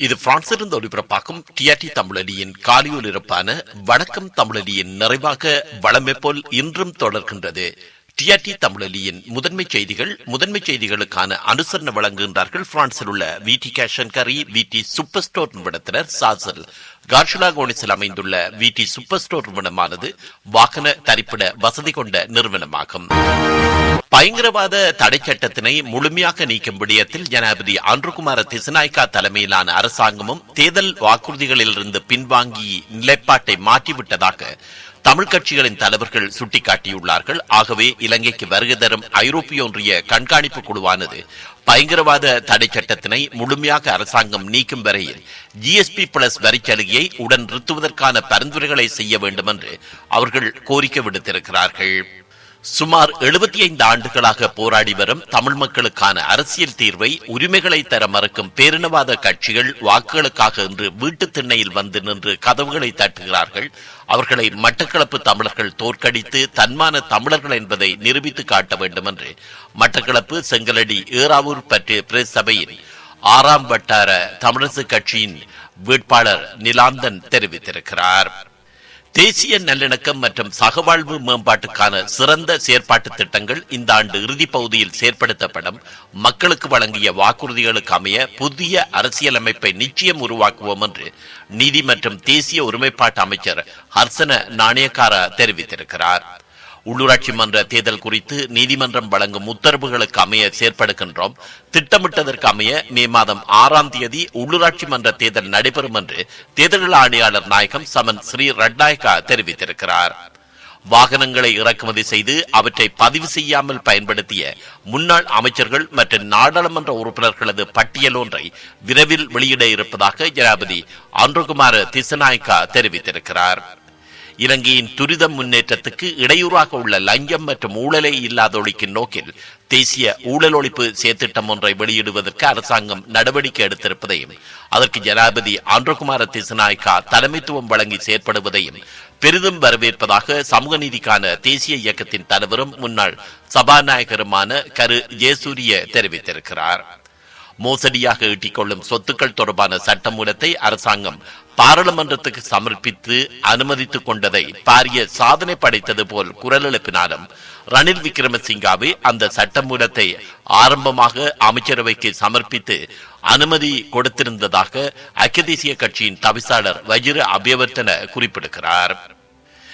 இது பிரான்சிலிருந்து ஒளிபரப்பாகும் டிஆர்டி தமிழடியின் காலியொலிருப்பான வணக்கம் தமிழடியின் நிறைவாக வளமை போல் இன்றும் தொடர்கின்றது. டிஆர்டி தமிழலியின் முதன்மை செய்திகள் முதன்மை செய்திகளுக்கான அனுசரணை வழங்குகின்றார்கள். பிரான்சில் உள்ள வி டி கேஷன் கரி வி டி சூப்பர் ஸ்டோர் நிறுவனத்தினர் சாசல். கார்ஷலா கோனிஸில் அமைந்துள்ள வி டி சூப்பர் ஸ்டோர் நிறுவனமானது வாகன தரிப்பிட வசதி கொண்ட நிறுவனமாகும். பயங்கரவாத தடை சட்டத்தினை முழுமையாக நீக்கும் விடயத்தில் ஜனாதிபதி அன்றுகுமார திசநாய்கா தலைமையிலான அரசாங்கமும் தேர்தல் வாக்குறுதிகளிலிருந்து பின்வாங்கி நிலைப்பாட்டை மாற்றிவிட்டதாக தமிழ் கட்சிகளின் தலைவர்கள் சுட்டிக்காட்டியுள்ளார்கள். ஆகவே இலங்கைக்கு வருகை தரும் ஐரோப்பிய ஒன்றிய கண்காணிப்பு குழுவானது பயங்கரவாத தடை சட்டத்தினை முழுமையாக அரசாங்கம் நீக்கும் வரையில் ஜிஎஸ்பி பிளஸ் வரிச்சலுகையை உடன் நிறுத்துவதற்கான பரிந்துரைகளை செய்ய வேண்டும் என்று அவர்கள் கோரிக்கை விடுத்திருக்கிறார்கள். சுமார் எழுபத்தி ஐந்து ஆண்டுகளாக போராடி வரும் தமிழ் மக்களுக்கான அரசியல் தீர்வை உரிமைகளை தர மறுக்கும் பேரினவாத கட்சிகள் வாக்குகளுக்காக இன்று வீட்டு திண்ணையில் வந்து நின்று கதவுகளை தட்டுகிறார்கள். அவர்களை மட்டக்களப்பு தமிழர்கள் தோற்கடித்து தன்மான தமிழர்கள் என்பதை நிரூபித்து காட்ட வேண்டும் என்று மட்டக்களப்பு செங்கலடி ஏறாவூர் பற்றிய பிரஸ் சபையின் ஆறாம் வட்டார தமிழரசு கட்சியின் வேட்பாளர் நிலாந்தன் தெரிவித்திருக்கிறார். தேசிய நல்லிணக்கம் மற்றும் சகவாழ்வு மேம்பாட்டுக்கான சிறந்த செயற்பாட்டு திட்டங்கள் இந்த ஆண்டு இறுதிப் பகுதியில் செயற்படுத்தப்படும். மக்களுக்கு வழங்கிய வாக்குறுதிகளுக்கு அமைய புதிய அரசியலமைப்பை நிச்சயம் உருவாக்குவோம் என்று நீதி மற்றும் தேசிய ஒருமைப்பாட்டு அமைச்சர் ஹர்சன நாணயக்கார தெரிவித்திருக்கிறார். உள்ளூராட்சி மன்ற தேர்தல் குறித்து நீதிமன்றம் வழங்கும் உத்தரவுகளுக்கு அமைய செயற்படுகின்றோம். திட்டமிட்டதற்கு அமைய மே மாதம் ஆறாம் தேதி உள்ளூராட்சி மன்ற தேர்தல் நடைபெறும் என்று தேர்தல் ஆணையாளர் நாயகம் சமன் ஸ்ரீ ரட்நாயக்கா தெரிவித்திருக்கிறார். வாகனங்களை இறக்குமதி செய்து அவற்றை பதிவு செய்யாமல் பயன்படுத்திய முன்னாள் அமைச்சர்கள் மற்றும் நாடாளுமன்ற உறுப்பினர்களது பட்டியல் ஒன்றை விரைவில் வெளியிட இருப்பதாக ஜனாபதி அன்றுகுமார திசநாயக்கா தெரிவித்திருக்கிறார். இலங்கையின் துரித முன்னேற்றத்துக்கு இடையூறாக உள்ள லஞ்சம் மற்றும் ஊழலை இல்லாதொழிக்கும் நோக்கில் தேசிய ஊழல் ஒழிப்பு செயற்திட்டம் ஒன்றை வெளியிடுவதற்கு அரசாங்கம் நடவடிக்கை எடுத்திருப்பதையும் அதற்கு ஜனாதிபதி ஆந்திரகுமார திசநாயக்கா தலைமைத்துவம் வழங்கி செயற்படுவதையும் பெரிதும் வரவேற்பதாக சமூக நீதிக்கான தேசிய இயக்கத்தின் தலைவரும் முன்னாள் சபாநாயகருமான கரு ஜெயசூரிய தெரிவித்திருக்கிறார். மோசடியாக ஈட்டிக்கொள்ளும் சொத்துக்கள் தொடர்பான சட்டமூலத்தை அரசாங்கம் பாராளுமன்றத்துக்கு சமர்ப்பித்து அனுமதித்துக் கொண்டதை பாரிய சாதனை படைத்தது போல் குரல் எழுப்பினாலும் ரணில் விக்ரமசிங்காவே அந்த சட்டமூலத்தை ஆரம்பமாக அமைச்சரவைக்கு சமர்ப்பித்து அனுமதி கொடுத்திருந்ததாக அக்கிய தேசிய கட்சியின் தவிசாளர் வஜிர அபியவர்த்தன குறிப்பிடுகிறார்.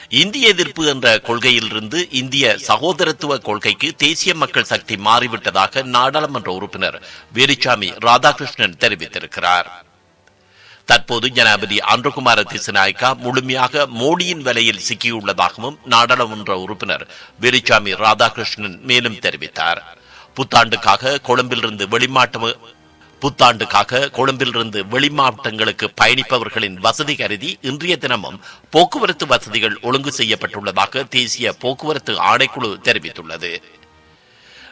இந்திய எதிர்ப்பு என்ற கொள்கையிலிருந்து இந்திய சகோதரத்துவ கொள்கைக்கு தேசிய மக்கள் சக்தி மாறிவிட்டதாக நாடாளுமன்ற உறுப்பினர் வேலுச்சாமி ராதாகிருஷ்ணன் தெரிவித்திருக்கிறார். தற்போது ஜனாபதி அன்றுகுமார திசநாயக்கா முழுமையாக மோடியின் வலையில் சிக்கியுள்ளதாகவும் நாடாளுமன்ற உறுப்பினர் வெறிச்சாமி ராதாகிருஷ்ணன் மேலும் தெரிவித்தார். புத்தாண்டுக்காக கொழும்பிலிருந்து வெளிமாட்டம் புத்தாண்டுக்காக கொழும்பிலிருந்து வெளிமாவட்டங்களுக்கு பயணிப்பவர்களின் வசதி கருதி இன்றைய தினமும் போக்குவரத்து வசதிகள் ஒழுங்கு செய்யப்பட்டுள்ளதாக தேசிய போக்குவரத்து ஆணைக்குழு தெரிவித்துள்ளது.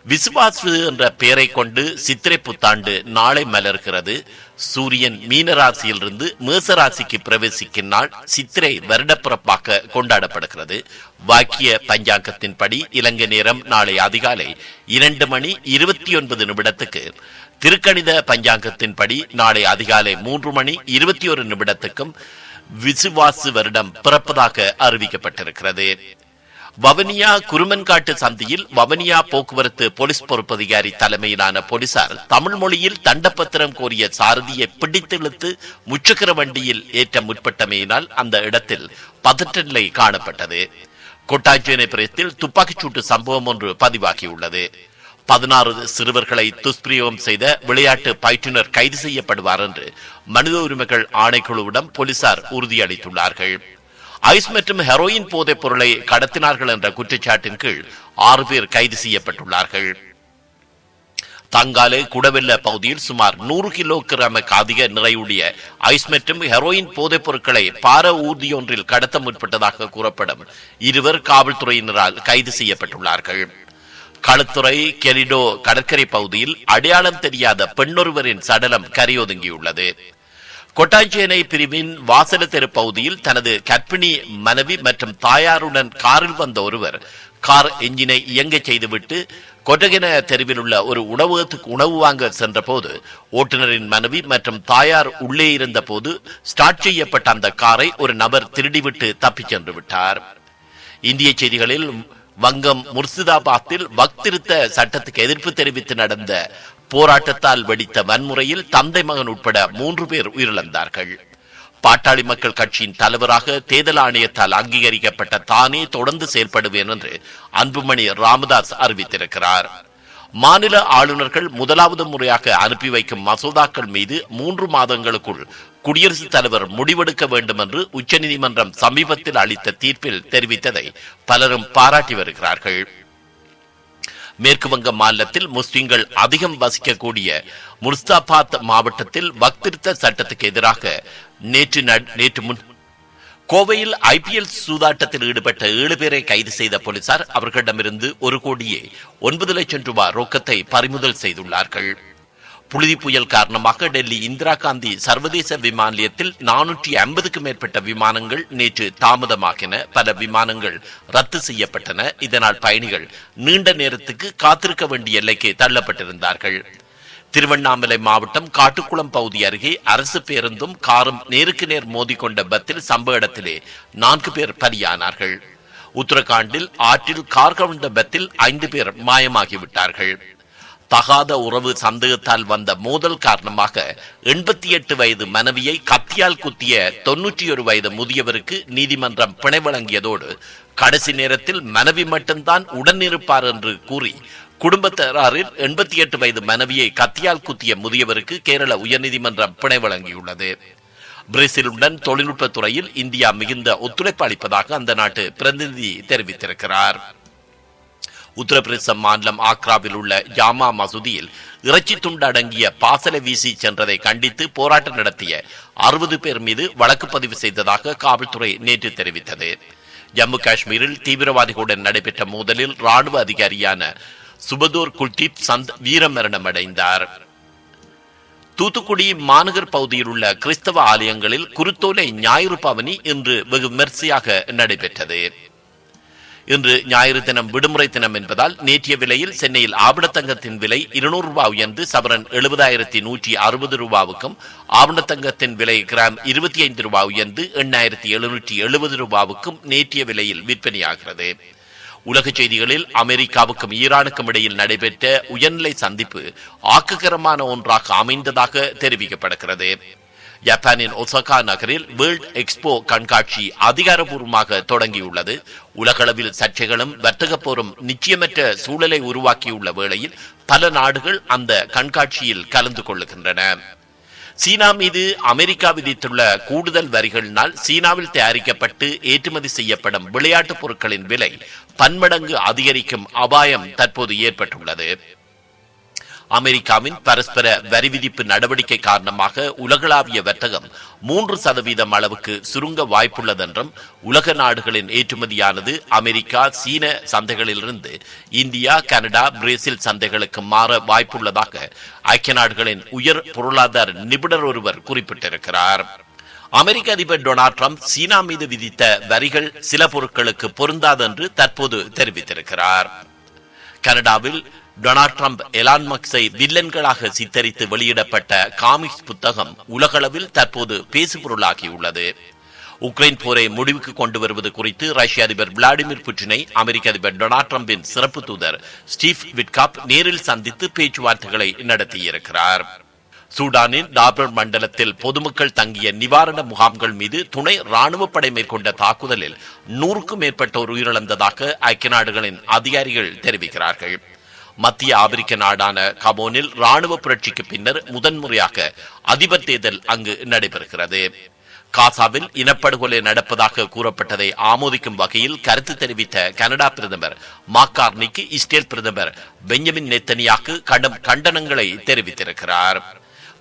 விசுவாசு என்ற பெயரை கொண்டு சித்திரை புத்தாண்டு நாளை மலர்கிறது. சூரியன் மீனராசியிலிருந்து மேசராசிக்கு பிரவேசிக்கும் நாள் சித்திரை வருடப்பிறப்பாக கொண்டாடப்படுகிறது. வாக்கிய பஞ்சாங்கத்தின்படி இலங்கை நேரம் நாளை அதிகாலை இரண்டு மணி இருபத்தி ஒன்பது நிமிடத்துக்கு. திருக்கணித பஞ்சாங்கத்தின்படி நாளை அதிகாலை மூன்று மணி இருபத்தி ஒரு நிமிடத்துக்கும் விசுவாசு வருடம் பிறப்பதாக அறிவிக்கப்பட்டிருக்கிறது. வவனியா குருமன்காட்டு சந்தியில் வவனியா போக்குவரத்து போலீஸ் பொறுப்பதிகாரி தலைமையிலான போலீசார் தமிழ் மொழியில் தண்டப்பத்திரம் கோரிய சாரதியை பிடித்திழுத்து முச்சக்கர வண்டியில் ஏற்ற முற்பட்டமையினால் அந்த இடத்தில் பதற்ற நிலை காணப்பட்டது. கொட்டாஞ்சேனை பிரயத்தில் துப்பாக்கிச்சூட்டு சம்பவம் ஒன்று பதிவாகியுள்ளது. பதினாறு சிறுவர்களை துஷ்பிரயோகம் செய்த விளையாட்டு பயிற்றுனர் கைது செய்யப்படுவார் என்று மனித உரிமைகள் ஆணைக்குழுவிடம் போலீசார் உறுதியளித்துள்ளார்கள். ஐஸ் மற்றும் ஹெரோயின் போதைப் பொருளை கடத்தினார்கள் என்ற குற்றச்சாட்டின் கீழ் ஆறு பேர் கைது செய்யப்பட்டுள்ளார்கள். தங்காலே குடவெல்ல பகுதியில் சுமார் நூறு கிலோ கிராமுக்கு அதிக நிறையுடைய ஐஸ் மற்றும் ஹெரோயின் போதைப் பொருட்களை பார ஊர்தியொன்றில் கடத்த முற்பட்டதாக கூறப்படும் இருவர் காவல்துறையினரால் கைது செய்யப்பட்டுள்ளார்கள். களுத்துறை கெரிடோ கடற்கரை பகுதியில் அடையாளம் தெரியாத பெண்ணொருவரின் சடலம் கரையொதுங்கியுள்ளது. கொட்டாஞ்சேனை பிரிவின் வாசல தெரு பகுதியில் தனது கற்பிணி மனைவி மற்றும் தாயாருடன் காரில் வந்த ஒருவர் கார் எஞ்சினை இயங்க செய்துவிட்டு கொட்டகென தெருவில் உள்ள ஒரு உணவகத்துக்கு உணவு வாங்க சென்றபோது ஓட்டுநரின் மனைவி மற்றும் தாயார் உள்ளே இருந்த போது ஸ்டார்ட் செய்யப்பட்ட அந்த காரை ஒரு நபர் திருடிவிட்டு தப்பிச் சென்று விட்டார். இந்திய செய்திகளில் வங்கம் முர்சிதாபாத்தில் வக்திருத்த சட்டத்துக்கு எதிர்ப்பு தெரிவித்து நடந்த போராட்டத்தால் வெடித்த வன்முறையில் தந்தை மகன் உட்பட மூன்று பேர் உயிரிழந்தார்கள். பாட்டாளி மக்கள் கட்சியின் தலைவராக தேர்தல் ஆணையத்தால் அங்கீகரிக்கப்பட்ட தானே தொடர்ந்து செயல்படுவேன் என்று அன்புமணி ராமதாஸ் அறிவித்திருக்கிறார். மாநில ஆளுநர்கள் முதலாவது முறையாக அனுப்பி வைக்கும் மசோதாக்கள் மீது மூன்று மாதங்களுக்குள் குடியரசுத் தலைவர் முடிவெடுக்க வேண்டும் என்று உச்சநீதிமன்றம் சமீபத்தில் அளித்த தீர்ப்பில் தெரிவித்ததை பலரும் பாராட்டி வருகிறார்கள். மேற்கு வங்க மாநிலத்தில் முஸ்லிம்கள் அதிகம் வசிக்கக்கூடிய முர்ஸ்தாபாத் மாவட்டத்தில் வக்திருத்த சட்டத்துக்கு எதிராக நேற்று நேற்று முன் கோவையில் ஐபிஎல் சூதாட்டத்தில் ஈடுபட்ட ஏழு பேரை கைது செய்த போலீசார் அவர்களிடமிருந்து ஒரு கோடியே ஒன்பது லட்சம் ரூபாய் ரொக்கத்தை பறிமுதல் செய்துள்ளார்கள். புழுதி புயல் காரணமாக டெல்லி இந்திரா காந்தி சர்வதேச விமான நிலையத்தில் நானூற்றி ஐம்பதுக்கும் மேற்பட்ட விமானங்கள் நேற்று தாமதமாகின. பல விமானங்கள் ரத்து செய்யப்பட்டன. இதனால் பயணிகள் நீண்ட நேரத்துக்கு காத்திருக்க வேண்டிய எல்லைக்கு தள்ளப்பட்டிருந்தார்கள். திருவண்ணாமலை மாவட்டம் காட்டுக்குளம் பகுதி அருகே அரசு பேருந்தும் காரும் நேருக்கு நேர் மோதிக்கொண்ட பத்தில் சம்பவ இடத்திலே நான்கு பேர் பலியானார்கள். உத்தரகாண்டில் ஆற்றில் கார் கவிழ்ந்த பத்தில் ஐந்து பேர் மாயமாகிவிட்டார்கள். தகாத உறவு சந்தேகத்தால் வந்த மோதல் காரணமாக எண்பத்தி எட்டு வயது மனைவியை கத்தியால் குத்திய தொன்னூற்றி ஒரு வயது முதியவருக்கு நீதிமன்றம் பிணை வழங்கியதோடு கடைசி நேரத்தில் மனைவி மட்டும்தான் உடன் இருப்பார் என்று கூறி குடும்பத்தாரில் எண்பத்தி எட்டு வயது மனைவியை கத்தியால் குத்திய முதியவருக்கு கேரள உயர்நீதிமன்றம் பிணை வழங்கியுள்ளது. பிரேசிலுடன் தொழில்நுட்ப துறையில் இந்தியா மிகுந்த ஒத்துழைப்பு அளிப்பதாக அந்த நாட்டு பிரதிநிதி தெரிவித்திருக்கிறார். உத்தரப்பிரதேச மாநிலம் ஆக்ராவில் உள்ள ஜாமா மசூதியில் இறைச்சி துண்டு அடங்கிய பாசலை வீசி சென்றதை கண்டித்து போராட்டம் நடத்திய அறுபது பேர் மீது வழக்கு பதிவு செய்ததாக காவல்துறை நேற்று தெரிவித்தது. ஜம்மு காஷ்மீரில் தீவிரவாதிகளுடன் நடைபெற்ற மோதலில் ராணுவ அதிகாரியான சுபதூர் குல்தீப் சந்த் வீரமரணம் அடைந்தார். தூத்துக்குடி மாநகர் பகுதியில் உள்ள கிறிஸ்தவ ஆலயங்களில் குருத்தோலை ஞாயிறு பவனி இன்று வெகு விமர்சையாக நடைபெற்றது. இன்று ஞாயிறு தினம் விடுமுறை தினம் என்பதால் நேற்றைய விலையில் சென்னையில் ஆபணத்தங்கத்தின் விலை இருநூறு ரூபாய் உயர்ந்து சவரன் எழுபதாயிரத்தி நூற்றி அறுபது ரூபாவுக்கும் ஆபணத்தங்கத்தின் விலை கிராம் இருபத்தி ஐந்து ரூபாய் உயர்ந்து எண்ணாயிரத்தி எழுநூற்றி எழுபது ரூபாவுக்கும் நேற்றைய விலையில் விற்பனையாகிறது. உலக செய்திகளில் அமெரிக்காவுக்கும் ஈரானுக்கும் இடையில் நடைபெற்ற உயர்நிலை சந்திப்பு ஆக்ககரமான ஒன்றாக அமைந்ததாக தெரிவிக்கப்படுகிறது. ஜப்பானின் ஒசகா நகரில் வேர்ல்ட் எக்ஸ்போ கண்காட்சி அதிகாரப்பூர்வமாக தொடங்கியுள்ளது. உலகளவில் சர்ச்சைகளும் வர்த்தக போரும் நிச்சயமற்ற சூழலை உருவாக்கியுள்ள வேளையில் பல நாடுகள் அந்த கண்காட்சியில் கலந்து கொள்ளுகின்றன. சீனா மீது அமெரிக்கா விதித்துள்ள கூடுதல் வரிகளினால் சீனாவில் தயாரிக்கப்பட்டு ஏற்றுமதி செய்யப்படும் விளையாட்டுப் பொருட்களின் விலை பன்மடங்கு அதிகரிக்கும் அபாயம் தற்போது ஏற்பட்டுள்ளது. அமெரிக்காவின் பரஸ்பர வரி விதிப்பு நடவடிக்கை காரணமாக உலகளாவிய வர்த்தகம் மூன்று சதவீதம் அளவுக்கு சுருங்க வாய்ப்புள்ளதென்றும் உலக நாடுகளின் ஏற்றுமதியானது அமெரிக்கா சீன சந்தைகளிலிருந்து இந்தியா கனடா பிரேசில் சந்தைகளுக்கு மாற வாய்ப்புள்ளதாக ஐக்கிய நாடுகளின் உயர் பொருளாதார நிபுணர் ஒருவர் குறிப்பிட்டிருக்கிறார். அமெரிக்க அதிபர் டொனால்ட் ட்ரம்ப் சீனா மீது விதித்த வரிகள் சில பொருட்களுக்கு பொருந்தாது என்று தற்போது தெரிவித்திருக்கிறார். கனடாவில் டொனால்ட் ட்ரம்ப் எலான் மக்ஸை வில்லன்களாக சித்தரித்து வெளியிடப்பட்ட காமிக்ஸ் புத்தகம் உலகளவில் தற்போது பேசுபொருளாகியுள்ளது. உக்ரைன் போரை முடிவுக்கு கொண்டு வருவது குறித்து ரஷ்ய அதிபர் விளாடிமிர் புட்டினை அமெரிக்க அதிபர் டொனால்ட் ட்ரம்பின் சிறப்பு தூதர் ஸ்டீவ் விட்காப் நேரில் சந்தித்து பேச்சுவார்த்தைகளை நடத்தியிருக்கிறார். சூடானின் டாபர் மண்டலத்தில் பொதுமக்கள் தங்கிய நிவாரண முகாம்கள் மீது துணை ராணுவ படை மேற்கொண்ட தாக்குதலில் நூறுக்கும் மேற்பட்டோர் உயிரிழந்ததாக ஐக்கிய நாடுகளின் அதிகாரிகள் தெரிவிக்கிறார்கள். மத்திய ஆப்பிரிக்க நாடான கபோனில் ராணுவ புரட்சிக்கு பின்னர் முதன்முறையாக அதிபர் தேர்தல் அங்கு நடைபெறுகிறது. காசாவில் இனப்படுகொலை நடப்பதாக கூறப்பட்டதை ஆமோதிக்கும் வகையில் கருத்து தெரிவித்த கனடா பிரதமர் மாக்கார்னிக்கு இஸ்ரேல் பிரதமர் பெஞ்சமின் நெத்தனியாக்கு கடும் கண்டனங்களை தெரிவித்திருக்கிறார்.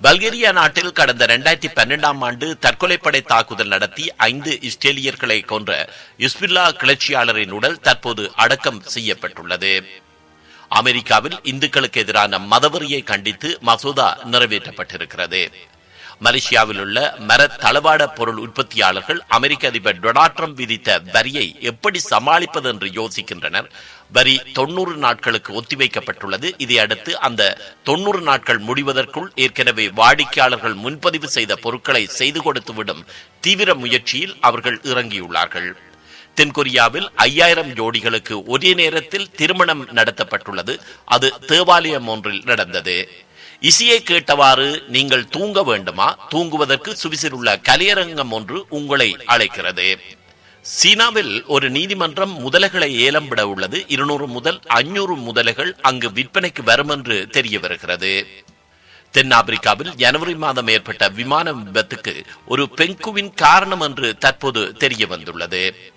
பல்கேரியா நாட்டில் கடந்த இரண்டாயிரத்தி பன்னெண்டாம் ஆண்டு தற்கொலைப்படை தாக்குதல் நடத்தி ஐந்து இஸ்ரேலியர்களை கொன்ற இஸ்பில்லா கிளர்ச்சியாளரின் உடல் தற்போது அடக்கம் செய்யப்பட்டுள்ளது. அமெரிக்காவில் இந்துக்களுக்கு எதிரான மதவரியை கண்டித்து மசோதா நிறைவேற்றப்பட்டிருக்கிறது. மலேசியாவில் உள்ள மர தளவாட பொருள் உற்பத்தியாளர்கள் அமெரிக்க அதிபர் டொனால்ட் ட்ரம்ப் விதித்த வரியை எப்படி சமாளிப்பது என்று யோசிக்கின்றனர். வரி தொண்ணூறு நாட்களுக்கு ஒத்திவைக்கப்பட்டுள்ளது. இதையடுத்து அந்த தொண்ணூறு நாட்கள் முடிவதற்குள் ஏற்கனவே வாடிக்கையாளர்கள் முன்பதிவு செய்த பொருட்களை செய்து கொடுத்துவிடும் தீவிர முயற்சியில் அவர்கள் இறங்கியுள்ளார்கள். தென்கொரியாவில் ஐயாயிரம் ஜோடிகளுக்கு ஒரே நேரத்தில் திருமணம் நடத்தப்பட்டுள்ளது. அது தேவாலயம் ஒன்றில் நடந்தது. இசையை கேட்டவாறு நீங்கள் தூங்க வேண்டுமா? தூங்குவதற்கு சுவிசில் உள்ள கலையரங்கம் ஒன்று உங்களை அழைக்கிறது. சீனாவில் ஒரு நீதிமன்றம் முதலைகளை ஏலம் விட உள்ளது. இருநூறு முதல் அஞ்சூறு முதலைகள் அங்கு விற்பனைக்கு வரும் என்று தெரிய வருகிறது. தென்னாப்பிரிக்காவில் ஜனவரி மாதம் ஏற்பட்ட விமான விபத்துக்கு ஒரு பெங்குவின் காரணம் என்று தற்போது தெரிய வந்துள்ளது.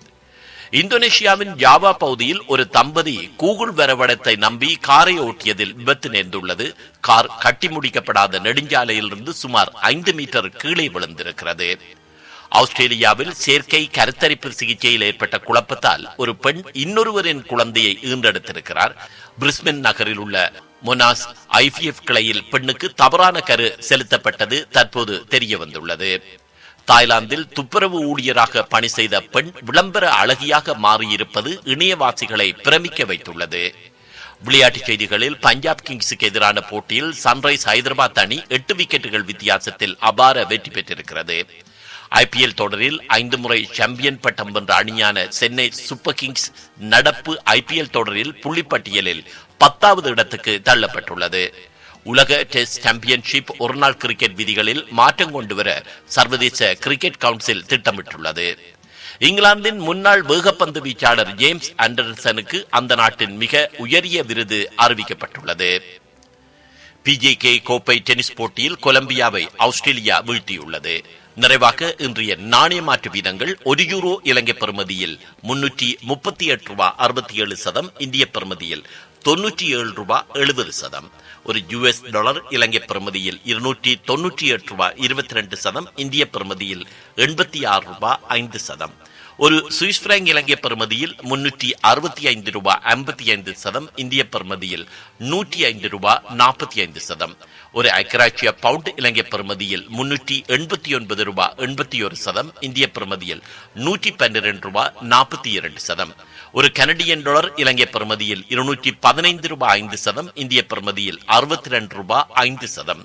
இந்தோனேஷியாவின் ஜாவா பகுதியில் ஒரு தம்பதி கூகுள் வரவடத்தை நம்பி காரை ஓட்டியதில் விபத்து நேர்ந்துள்ளது. கார் கட்டி முடிக்கப்படாத நெடுஞ்சாலையிலிருந்து சுமார் ஐந்து மீட்டர் கீழே விழுந்திருக்கிறது. ஆஸ்திரேலியாவில் செயற்கை கருத்தரிப்பு சிகிச்சையில் ஏற்பட்ட குழப்பத்தால் ஒரு பெண் இன்னொருவரின் குழந்தையை ஈன்றெடுத்திருக்கிறார். பிரிஸ்பென் நகரில் உள்ள மொனாஸ் ஐபிஎஃப் கிளையில் பெண்ணுக்கு தவறான கரு செலுத்தப்பட்டது தற்போது தெரிய வந்துள்ளது தாய்லாந்தில் துப்புரவு ஊழியராக பணி செய்த பெண் விளம்பர அழகியாக மாறியிருப்பது இணையவாசிகளை பிரமிக்க வைத்துள்ளது. விளையாட்டுச் செய்திகளில் பஞ்சாப் கிங்ஸுக்கு எதிரான போட்டியில் சன்ரைஸ் ஹைதராபாத் அணி எட்டு விக்கெட்டுகள் வித்தியாசத்தில் அபார வெற்றி பெற்றிருக்கிறது. ஐபிஎல் தொடரில் ஐந்து முறை சாம்பியன் பட்டம் வென்ற அணியான சென்னை சூப்பர் கிங்ஸ் நடப்பு ஐபிஎல் தொடரில் புள்ளிப்பட்டியலில் பத்தாவது இடத்துக்கு தள்ளப்பட்டுள்ளது. உலக டெஸ்ட் சாம்பியன்ஷிப் ஒருநாள் கிரிக்கெட் விதிகளில் மாற்றம் கொண்டு வர சர்வதேச கிரிக்கெட் கவுன்சில் திட்டமிட்டுள்ளது. இங்கிலாந்தின் முன்னாள் வேகப்பந்து வீச்சாளர் ஜேம்ஸ் ஆண்டர்சனுக்கு அந்த நாட்டின் மிக உயரிய விருது அறிவிக்கப்பட்டுள்ளது. பிஜேகே கோப்பை டென்னிஸ் போட்டியில் கொலம்பியாவை ஆஸ்திரேலியா வீழ்த்தியுள்ளது. நிறைவாக இன்றைய நாணய மாற்று வீதங்கள் ஒரு யூரோ இலங்கை பெறுமதியில் முன்னூற்றி முப்பத்தி எட்டு ரூபாய் அறுபத்தி ஏழு சதம் இந்திய பெறுமதியில் தொன்னூற்றி ஏழு ரூபாய் எழுபது சதம். ஒரு யுஎஸ் டாலர் இலங்கை பெறுமதியில் இருநூற்றி தொன்னூற்றி எட்டு ரூபாய் இருபத்தி ரெண்டு சதம். இந்திய பெறுமதியில் எண்பத்தி ஆறு ரூபாய் ஐந்து சதம். ஒரு சுவிஸ் பிராங்க் இலங்கை பெறுமதியில் முன்னூற்றி அறுபத்தி ஐந்து ரூபாய் ஐம்பத்தி ஐந்து சதம் இந்திய பெறுமதியில் நூற்றி ஐந்து ரூபாய் நாற்பத்தி ஐந்து சதம். ஒரு ஐக்கராட்சிய பவுண்ட் இலங்கை பெறுமதியில் முன்னூற்றி எண்பத்தி ஒன்பது ரூபாய் எண்பத்தி ஒரு சதம் இந்திய பெறுமதியில் நூற்றி பன்னிரண்டு ரூபாய் நாற்பத்தி இரண்டு சதம். ஒரு கனடியன் டாலர் இலங்கை பெறுமதியில் இருநூற்றி பதினைந்து ரூபாய் ஐந்து சதம் இந்திய பெறுமதியில் அறுபத்தி ரெண்டு ரூபாய் ஐந்து சதம்.